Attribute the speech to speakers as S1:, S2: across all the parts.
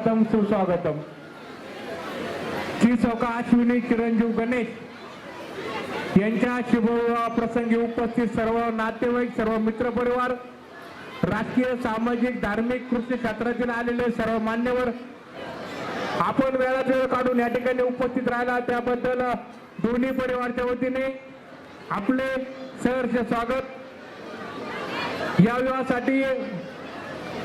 S1: स्वागतम सुस्वागतम. श्री सौका अश्विनी चिरंजीव गणेश यांच्या शुभविवाह प्रसंगी उपस्थित सर्व नातेवाईक सर्व मित्रपरिवार राजकीय सामाजिक धार्मिक कृषी क्षेत्रातील आलेले सर्व मान्यवर आपण वेळात वेळ काढून या ठिकाणी उपस्थित राहिला. त्याबद्दल दोन्ही परिवारच्या वतीने आपले सहर्ष स्वागत. या विवाहासाठी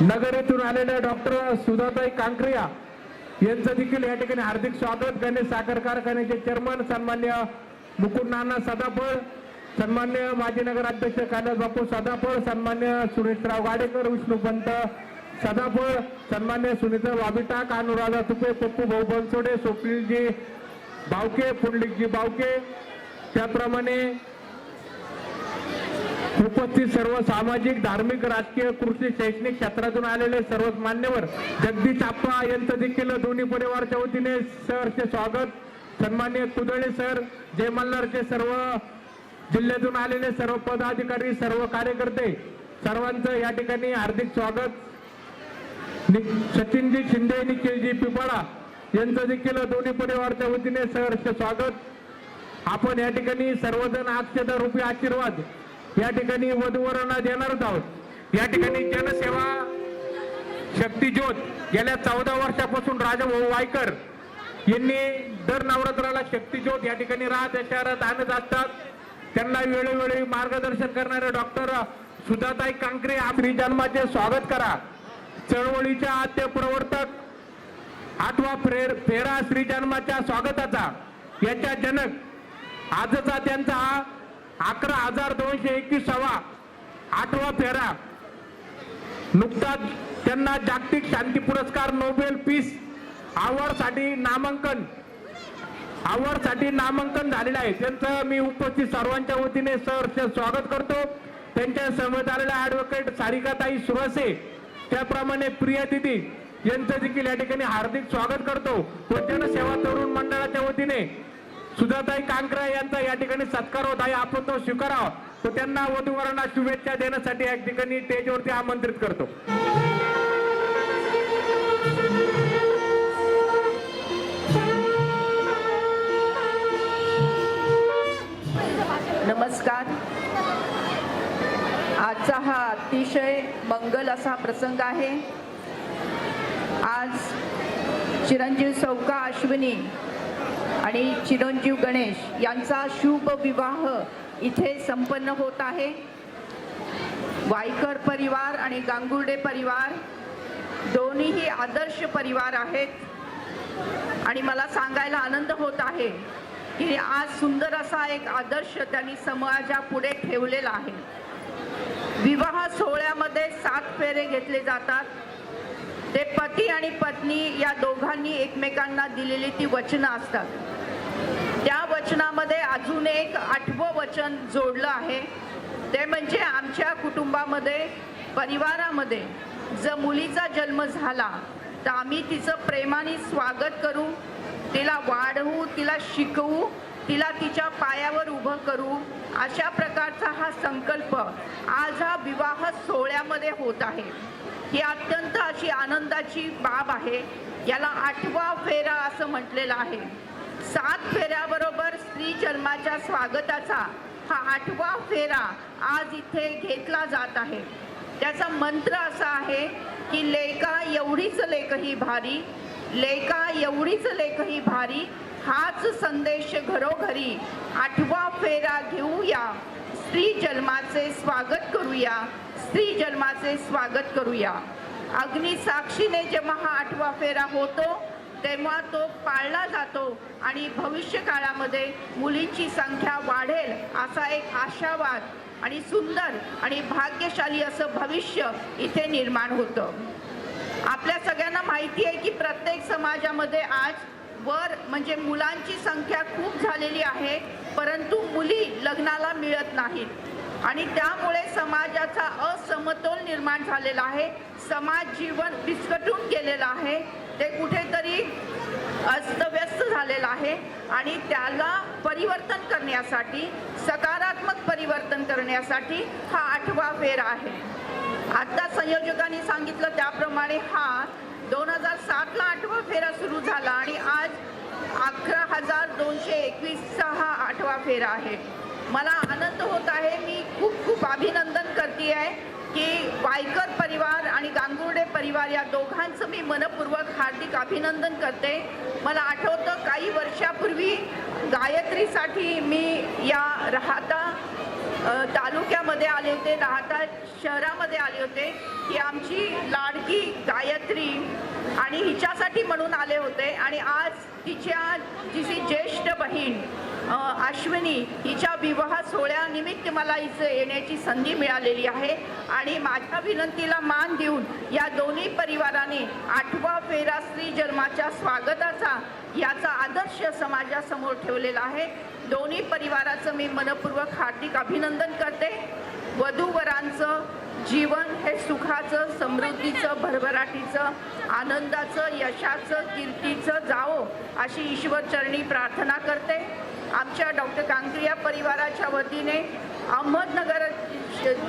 S1: नगर येथून आलेल्या डॉक्टर सुधाताई कांक्रिया यांचं देखील या ठिकाणी हार्दिक स्वागत. गणेश साखर कारखान्याचे चेअरमन सन्मान्य मुकुंद नाना सदाफळ सन्मान्य माजी नगराध्यक्ष कैलास बापू सदाफळ सन्मान्य सुरेशराव गाडेकर विष्णुपंत सदाफळ सन्मान्य सुनीता बाबिटाक अनुराधा तुपे पप्पू भाऊ बनसोडे स्वप्नीलजी बावके पुंडलिकजी बावके. त्याप्रमाणे उपस्थित सर्व सामाजिक धार्मिक राजकीय कृषी शैक्षणिक क्षेत्रातून आलेले सर्व मान्यवर जगदीश आप्पा यांचं देखील दोन्ही परिवारच्या वतीने सरचे स्वागत. सन्मान्य कुदळे सर जय मल्हारचे सर्व जिल्ह्यातून आलेले सर्व पदाधिकारी सर्व कार्यकर्ते सर्वांचं या ठिकाणी हार्दिक स्वागत. नि- सचिनजी शिंदे निखिलजी पिपाळा यांचं देखील दोन्ही परिवारच्या वतीने सहर्ष स्वागत. आपण या ठिकाणी सर्वजण अक्षता रुपये आशीर्वाद या ठिकाणी वधूवरांना देणारच आहोत. या ठिकाणी जनसेवा शक्तीज्योत गेल्या चौदा वर्षापासून राजाभाऊ वायकर यांनी दर नवरात्राला शक्तिज्योत या ठिकाणी राहत या शहरात आणत असतात. त्यांना वेळोवेळी मार्गदर्शन करणारे डॉक्टर सुधाताई कांकरे आपली जन्माचे स्वागत करा. चळवळीच्या आद्य प्रवर्तक आठवा फेर फेरा श्री जन्माच्या स्वागताचा. याच्या जनक आजचा त्यांचा हा अकरा हजार दोनशे एकवीसावा आठवा फेरा. नुकताच त्यांना जागतिक शांती पुरस्कार नोबेल पीस अवॉर्डसाठी नामांकन अवॉर्डसाठी नामांकन झालेलं आहे. त्यांचं मी उपस्थित सर्वांच्या वतीने सहर्ष स्वागत करतो. त्यांच्यासमोर आलेल्या ॲडव्होकेट सारिकाताई सुरसे त्याप्रमाणे प्रिया दिदी यांचं देखील या ठिकाणी हार्दिक स्वागत करतो. व जनसेवा तरुण मंडळाच्या वतीने सुधाताई कांकरा यांचा या ठिकाणी सत्कार होत आहे. आपण तो स्वीकारावा. तो त्यांना वधूवरांना शुभेच्छा देण्यासाठी या ठिकाणी स्टेजवरती आमंत्रित करतो.
S2: नमस्कार. आजचा हा अतिशय मंगल असा प्रसंग आहे. आज चिरंजीव सौका अश्विनी आणि चिरंजीव गणेश यांचा शुभ विवाह इथे संपन्न होत आहे. वायकर परिवार आणि गांगुर्डे परिवार दोन्हीही आदर्श परिवार आहेत. आणि मला सांगायला आनंद होत आहे की आज सुंदर असा एक आदर्श त्यांनी समाजापुढे ठेवलेला आहे. विवाह सोहळ्यामध्ये सात फेरे घेतले जातात. ते पती आणि पत्नी या दोघांनी एकमेकांना दिलेली ती वचनं असतात. त्या वचनामध्ये अजून एक आठवं वचन जोडलं आहे. ते म्हणजे आमच्या कुटुंबामध्ये परिवारामध्ये जर मुलीचा जन्म झाला तर आम्ही तिचं प्रेमाने स्वागत करू तिला वाढवू तिला शिकवू तिला तिच्या पायावर उभं करू. अशा प्रकारचा हा संकल्प आज हा विवाह सोहळ्यामध्ये होत आहे. ही अत्यंत अशी आनंदाची बाब आहे. याला आठवा फेरा असं म्हटलेलं आहे. सात फेऱ्याबरोबर स्त्री जन्माच्या स्वागताचा हा आठवा फेरा आज इथे घेतला जात आहे. त्याचा मंत्र असा आहे की लेखा एवढीच लेख ही भारी लेखा एवढीच लेख ही भारी हाच संदेश घरोघरी आठवा फेरा घेऊया. स्त्री जन्माचे स्वागत करूया. स्त्री जन्माचे स्वागत करूया. अग्निसाक्षीने जेव्हा हा आठवा फेरा होतो तेव्हा तो पाळला जातो आणि भविष्य काळामध्ये मुलींची संख्या वाढेल असा एक आशावाद आणि सुंदर आणि भाग्यशाली असं भविष्य इथे निर्माण होतं. आपल्या सगळ्यांना माहिती आहे की प्रत्येक समाजामध्ये आज वर म्हणजे मुलांची संख्या खूप झालेली आहे परंतु मुली लग्नाला मिळत नाहीत. आणि त्यामुळे समाजाचा असमतोल निर्माण झालेला आहे. समाज जीवन विस्कटून गेलेलं आहे. ते कुठेतरी अस्तव्यस्त झालेलं आहे. आणि त्याला परिवर्तन करण्यासाठी सकारात्मक परिवर्तन करण्यासाठी हा आठवा फेर आहे. आता संयोजकांनी सांगितलं त्याप्रमाणे हा दोन हजार सातला आठवा फेरा सुरू झाला आणि आज अकरा हजार दोनशे एकवीसचा हा आठवा फेरा आहे. मला आनंद होत आहे मी खूप खूप अभिनंदन करते आहे की वायकर परिवार आणि गांगुर्डे परिवार या दोघांचं मी मनपूर्वक हार्दिक अभिनंदन करते. मला आठवतं काही वर्षापूर्वी गायत्रीसाठी मी या राहता तालुक्यामध्ये आले होते राहता शहरामध्ये आले होते. की आमची लाडकी गायत्री आणि हिच्यासाठी म्हणून आले होते. आणि आज तिच्या तिची ज्येष्ठ बहीण अश्विनी हिच्या विवाह सोहळ्यानिमित्त मला इथं येण्याची संधी मिळालेली आहे. आणि माझ्या विनंतीला मान देऊन या दोन्ही परिवाराने आठवा फेरा स्त्री जन्माच्या स्वागताचा याचा आदर्श समाजासमोर ठेवलेला आहे. दोन्ही परिवाराचं मी मनपूर्वक हार्दिक अभिनंदन करते. वधूवरांचं जीवन हे सुखाचं समृद्धीचं भरभराटीचं आनंदाचं यशाचं कीर्तीचं जावो अशी ईश्वरचरणी प्रार्थना करते. आमच्या डॉक्टर कांक्रिया परिवाराच्या वतीने अहमदनगर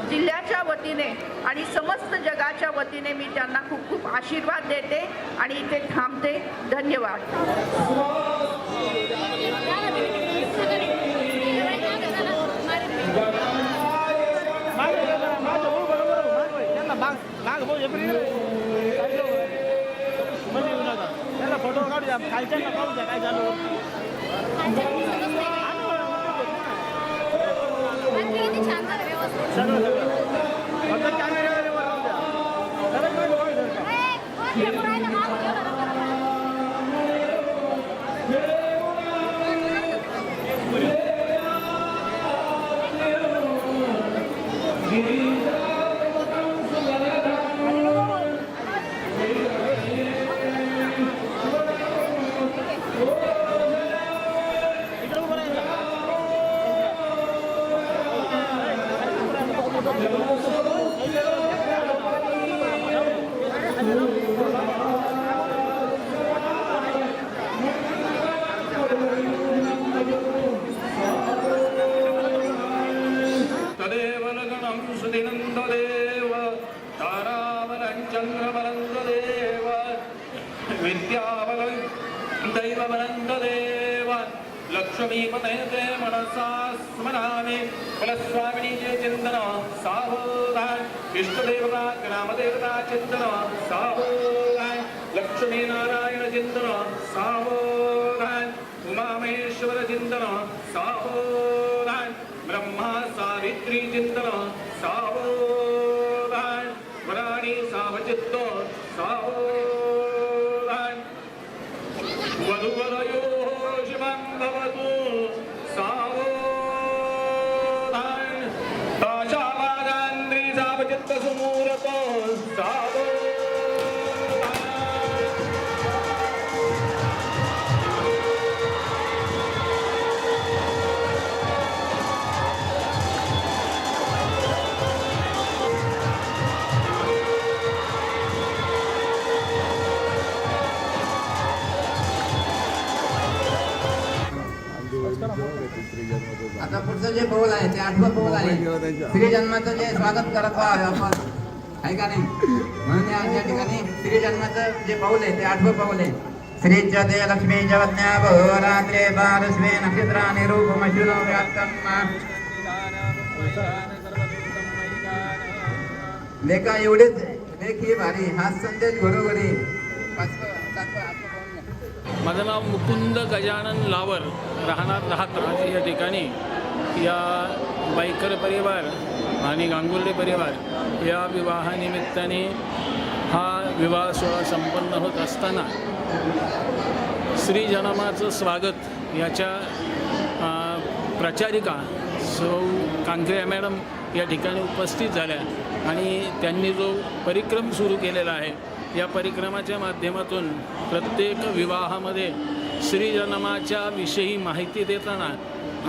S2: जिल्ह्याच्या वतीने आणि समस्त जगाच्या वतीने मी त्यांना खूप खूप आशीर्वाद देते आणि इथे थांबते धन्यवाद
S3: फोटो काढूया खालच्या काय झालं విద్యావలం
S4: దైవవనందేవన్ లక్ష్మీపతే మనసా స్మరామి కులస్వామిని చింతన సాహోదాన్ ఇష్టదేవత
S3: గ్రామదేవత చింతన సాహోదాన్
S5: లక్ష్మీనారాయణ చింతన సాహోదాన్ ఉమామహేశ్వర చింతన సాహోదాన్ బ్రహ్మ సావిత్రి చింతన సాహోదాన్ వరాణి సావచిత్తో जे
S6: पाऊल आहे ते आठवं पाऊल आहे. स्त्री जन्माचं जे स्वागत करत आहोत आपण आहे का नाही? म्हणून या ठिकाणी स्त्री जन्माचं जे पाऊल आहे ते आठवं पाऊल आहे. श्रीच्या ते लक्ष्मी जवज्ञा रात्रे बारस्वे नक्षत्राने रूपमशुनो व्याप्तम् लेखा एवढेच लेख ही भारी हा संदेश घरोघरी.
S7: माझं नाव मुकुंद गजानन लावर राहणार राहत आज या ठिकाणी. या बाईकर परिवार आणि गांगुर्डे परिवार या विवाहानिमित्ताने हा विवाह सोहळा संपन्न होत असताना श्रीजनमाचं स्वागत याच्या प्रचारिका सौ कांक्रिया मॅडम या ठिकाणी उपस्थित झाल्या आणि त्यांनी जो परिक्रम सुरू केलेला आहे या परिक्रमाच्या माध्यमातून प्रत्येक विवाहामध्ये श्रीजन्माच्या विषयी माहिती देताना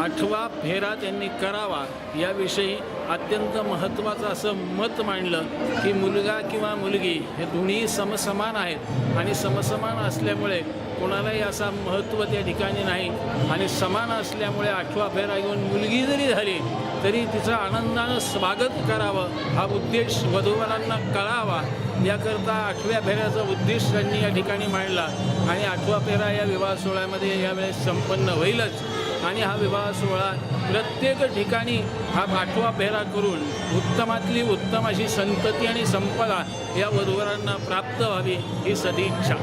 S7: आठवा फेरा त्यांनी करावा. याविषयी अत्यंत महत्त्वाचं असं मत मांडलं की मुलगा किंवा मुलगी हे दोन्ही समसमान आहेत. आणि समसमान असल्यामुळे कोणालाही असा महत्त्व त्या ठिकाणी नाही. आणि समान असल्यामुळे आठवा फेरा घेऊन मुलगी जरी झाली तरी तिचं आनंदानं स्वागत करावं हा उद्देश वधूवरांना कळावा. याकरता आठव्या फेऱ्याचा उद्देश त्यांनी या ठिकाणी मांडला. आणि आठवा फेरा या विवाह सोहळ्यामध्ये यावेळेस संपन्न होईलच. आणि हा विवाह सोहळा प्रत्येक ठिकाणी हा आठवा फेरा करून उत्तमातली उत्तम अशी संतती आणि संपदा या वधूवरांना प्राप्त व्हावी ही सदिच्छा.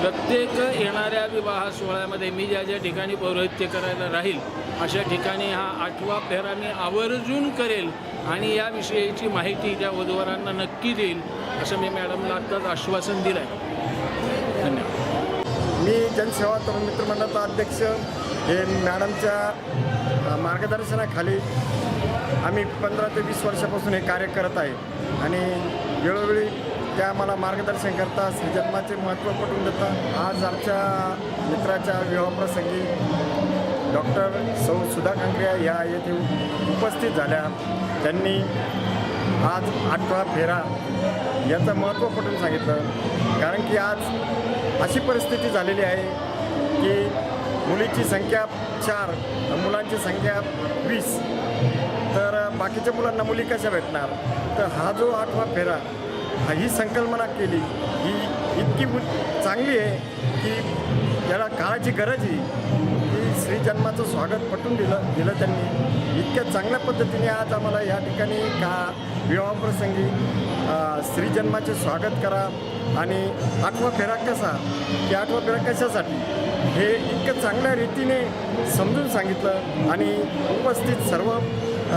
S7: प्रत्येक येणाऱ्या विवाह सोहळ्यामध्ये मी ज्या ज्या ठिकाणी पौरोहित्य करायला राहील अशा ठिकाणी हा आठवा फेरा मी आवर्जून करेल आणि याविषयीची माहिती त्या वधूवरांना नक्की देईल असं मी मॅडमला आत्ताच आश्वासन दिलं आहे
S3: जनसेवा तरुण मित्र मंडळाचा अध्यक्ष हे मॅडमच्या मार्गदर्शनाखाली आम्ही पंधरा ते वीस वर्षापासून हे कार्य करत आहे. आणि वेळोवेळी त्या मला मार्गदर्शन करता श्रीजन्माचे महत्त्व पटवून देतात. आज आमच्या मित्राच्या विवाहप्रसंगी डॉक्टर सौ सुधा कांकरिया या येथे उपस्थित झाल्या. त्यांनी आज आठवा फेरा याचं महत्त्व पटवून सांगितलं. कारण की आज अशी परिस्थिती झालेली आहे की मुलीची संख्या चार मुलांची संख्या वीस. तर बाकीच्या मुलांना मुली कशा भेटणार? तर हा जो आठवा फेरा हा ही संकल्पना केली ही इतकी चांगली आहे की याला काळाची गरज आहे. की श्रीजन्माचं स्वागत पटून दिलं दिलं त्यांनी. इतक्या चांगल्या पद्धतीने आज आम्हाला या ठिकाणी का विवाहप्रसंगी श्रीजन्माचे स्वागत करा आणि आठवा फेरा कसा? की आठवा फेरा कशासाठी? हे इतकं चांगल्या रीतीने समजून सांगितलं आणि उपस्थित सर्व अ,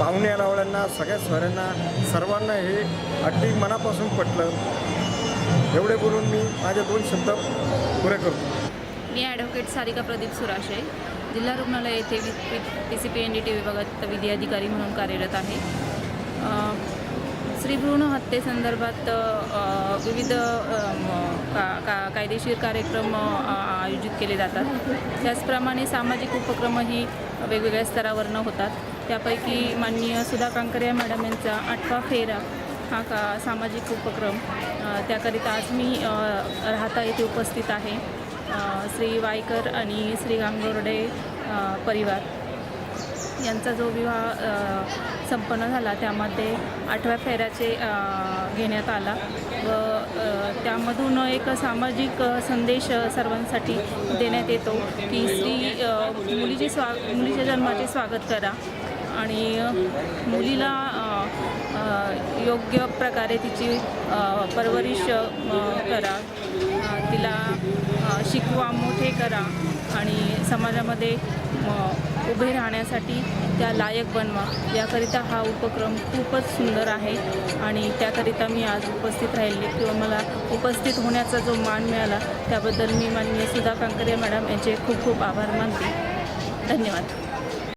S3: पाहुण्या सगळ्या स्वऱ्यांना सर्वांना हे अगदी मनापासून पटलं. एवढे बोलून मी माझे दोन शब्द पुरे करतो.
S8: मी ॲडव्होकेट सारिका प्रदीप सुराशे. जिल्हा रुग्णालय येथे P C P N D T विभागात विधी अधिकारी म्हणून कार्यरत आहे. अ, स्त्री भ्रूण हत्येसंदर्भात विविध का का कायदेशीर कार्यक्रम आयोजित केले जातात. त्याचप्रमाणे सामाजिक उपक्रमही वेगवेगळ्या स्तरावरनं होतात. त्यापैकी माननीय सुधा कांकरिया मॅडम यांचा आठवा फेरा हा का सामाजिक उपक्रम. त्याकरिता आज मी राहता येथे उपस्थित आहे. श्री वायकर आणि श्री गांगोर्डे परिवार. यांचा जो विवाह संपन्न झाला त्यामध्ये आठव्या फेऱ्याचे घेण्यात आला व त्यामधून एक सामाजिक संदेश सर्वांसाठी देण्यात येतो की स्त्री मुलीचे स्वा मुलीच्या जन्माचे स्वागत करा आणि मुलीला योग्य प्रकारे तिची परवरिश करा. तिला शिकवा मोठे करा आणि समाजामध्ये उभे राहण्यासाठी त्या लायक बनवा. याकरिता हा उपक्रम खूपच सुंदर आहे आणि त्याकरिता मी आज उपस्थित राहिले किंवा मला उपस्थित होण्याचा जो मान मिळाला त्याबद्दल मी माननीय सुधा कांकरे मॅडम यांचे खूप खूप आभार मानते. धन्यवाद.